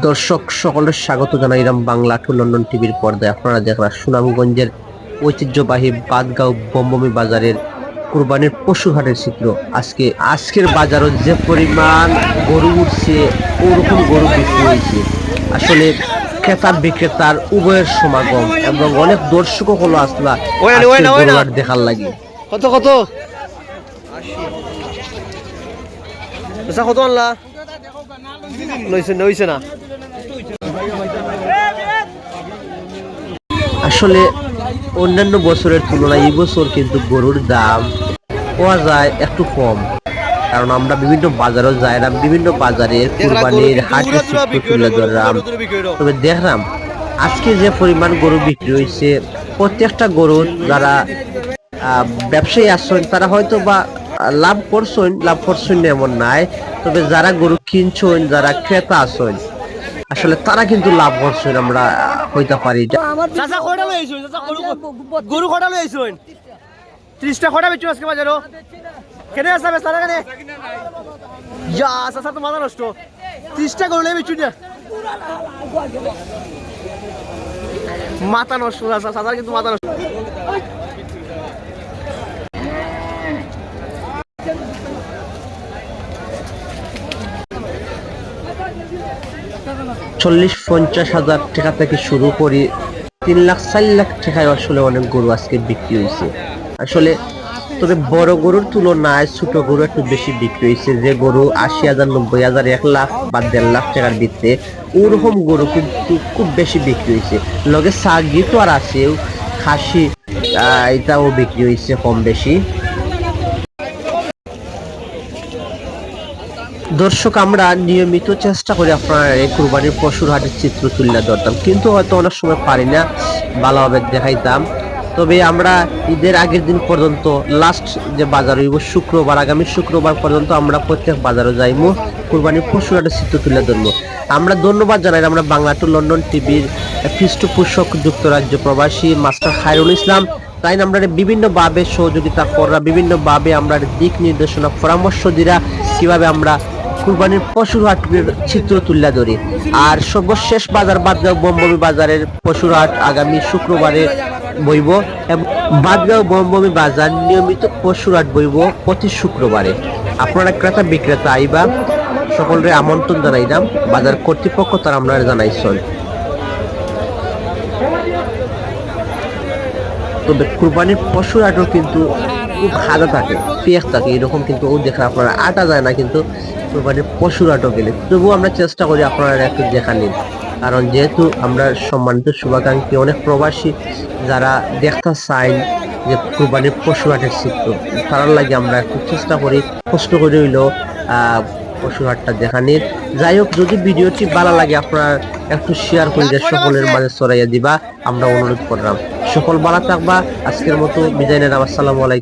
দর্শক সকলের স্বাগত জানাইলাম বাংলা টু লন্ডন টিভির পর্দায়। আপনারা দেখরা সুনামগঞ্জের ঐতিহ্যবাহী বাদগাঁও বম্বমি বাজারের কুরবানির পশু হাটের চিত্র। আজকে আজকের বাজারও যে পরিমাণ গরু উঠছে ওরকম গরু বিক্রি হয়েছে। আসলে ক্রেতা বিক্রেতার উভয়ের সমাগম এবং অনেক দর্শকও হলো আসলা দেখার লাগে। কত কত? কত আনলা? লইছে না হইছে না। আসলে অন্যান্য বছরের তুলনায় এই বছর কিন্তু গরুর দাম পাওয়া যায় একটু কম। কারণ আমরা বিভিন্ন বাজারও যাইলাম বিভিন্ন বাজারে কুরবানির চিত্র তুলে ধরলাম। তবে দেখলাম আজকে যে পরিমাণ গরু বিক্রি হয়েছে প্রত্যেকটা গরু যারা ব্যবসায়ী আসছেন তারা হয়তো বা লাভ করছেন লাভ করছেন এমন নাই। তবে যারা গরু কিনছেন যারা ক্রেতা আছেন আসলে তারা কিন্তু লাভ করছেন আমরা হইতে পারি। চাচা কয়টা লই আইছুন? চাচা গরু গরু কয়টা লই আইছুন? 30টা কয়টা বেচু আজকে বাজারও? কেনে আছে বেচা? না কেনে? ইয়া চাচা তো মাথা নষ্ট। 30টা গরু লই বেচু না। মাথা নষ্ট চাচা চাচার কিন্তু মাথা নষ্ট চল্লিশ পঞ্চাশ হাজার টাকা থেকে শুরু করি। তিন লাখ, চার লাখ টাকায় আসলে অনেক গরু আজকে বিক্রি হয়েছে আসলে তবে বড় গরুর তুলনায় ছোট গরু একটু বেশি বিক্রি হয়েছে যে গরু আশি হাজার, নব্বই হাজার, এক লাখ বা দেড় লাখ টাকার ভিতরে ওরকম গরু কিন্তু খুব বেশি বিক্রি হয়েছে লগে সাগি তো আর আছে খাসি এটাও বিক্রি হয়েছে কম বেশি। দর্শক, আমরা নিয়মিত চেষ্টা করি আপনার এই কুরবানির পশুর হাটের চিত্র তুলে ধরতাম কিন্তু হয়তো অনেক সময় পারি না, ভালোভাবে দেখাইতাম তবে আমরা ঈদের আগের দিন পর্যন্ত লাস্ট যে বাজার হইব, শুক্রবার, আগামী শুক্রবার পর্যন্ত আমরা প্রত্যেক বাজারে যাইমু, কুরবানির পশুর হাটের চিত্র তুলে ধরবো আমরা ধন্যবাদ জানাই আমরা বাংলা টু লন্ডন টিভির পৃষ্ঠপোষক, যুক্তরাজ্য প্রবাসী, মাস্টার খায়রুল ইসলাম। তাই আমরা বিভিন্ন ভাবে সহযোগিতা করা, বিভিন্ন ভাবে আমরা দিক নির্দেশনা, পরামর্শ দিরা, কীভাবে আমরা কুরবানির পশুর হাটের চিত্র তুলে ধরে। আর সর্বশেষ বাজার বাদগাঁও বম্বমি বাজারের পশুর হাট আগামী শুক্রবারে বইব এবং বাদগাঁও বম্বমি বাজার নিয়মিত পশুর হাট বইব প্রতি শুক্রবারে। আপনারা ক্রেতা, বিক্রেতা আইবা সকলের আমন্ত্রণ জানাইলাম। বাজার কর্তৃপক্ষ তারা আপনারা জানাইছেন তবে কুরবানির পশুর আটও কিন্তু খুব ভালো থাকে, পেঁয়াজ থাকে, এরকম কিন্তু ও দেখে আপনারা আটা যায় না কিন্তু কুরবানির পশুর আটও গেলে। তবুও আমরা চেষ্টা করি আপনারা একটু দেখা নিন। কারণ যেহেতু আমরা সম্মানিত, শুভাকাঙ্ক্ষী অনেক প্রবাসী যারা দেখতে চাই যে কুরবানির পশু হাটের চিত্র তার লাগে আমরা একটু চেষ্টা করি, কষ্ট করে হইলেও নিন দেখানির যাই হোক যদি ভিডিওটি ভালো লাগে আপনার একটু শেয়ার করে দেয় সকলের মাঝে ছড়াইয়া দিবা। আমরা অনুরোধ করলাম। সকল ভালো থাকবা। আজকের মতো বিদায় নিলাম। আসসালামু আলাইকুম।